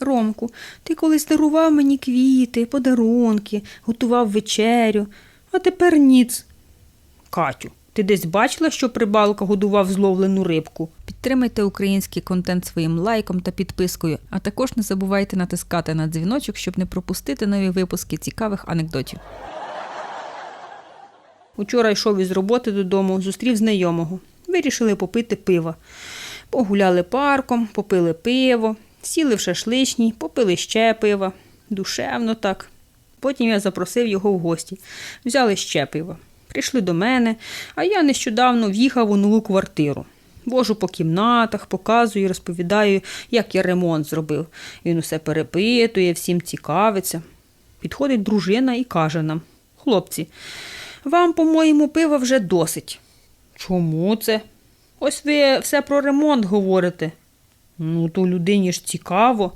Ромку, ти колись дарував мені квіти, подарунки, готував вечерю, а тепер ніц. Катю, ти десь бачила, що прибалка годував зловлену рибку? Підтримайте український контент своїм лайком та підпискою, а також не забувайте натискати на дзвіночок, щоб не пропустити нові випуски цікавих анекдотів. Учора йшов із роботи додому, зустрів знайомого. Вирішили попити пива. Погуляли парком, попили пиво, сіли в шашличній, попили ще пива. Душевно так. Потім я запросив його в гості. Взяли ще пива. Прийшли до мене, а я нещодавно в'їхав у нову квартиру. Божу по кімнатах, показую, розповідаю, як я ремонт зробив. Він усе перепитує, всім цікавиться. Підходить дружина і каже нам: хлопці, вам, по-моєму, пива вже досить. Чому це? Ось ви все про ремонт говорите. Ну, то людині ж цікаво.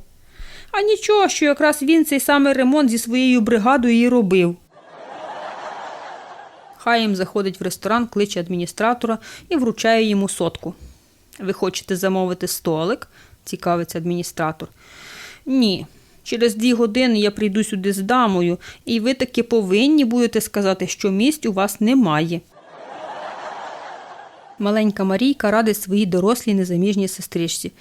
А нічого, що якраз він цей самий ремонт зі своєю бригадою і робив. Хаєм заходить в ресторан, кличе адміністратора і вручає йому сотку. Ви хочете замовити столик? цікавиться адміністратор. Ні. Через дві години я прийду сюди з дамою, і ви таки повинні будете сказати, що місць у вас немає. Маленька Марійка радить своїй дорослій незаміжній сестричці.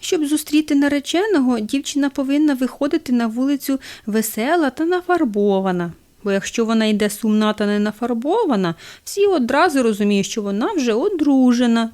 Щоб зустріти нареченого, дівчина повинна виходити на вулицю весела та нафарбована. Бо якщо вона йде сумна та не нафарбована, всі одразу розуміють, що вона вже одружена.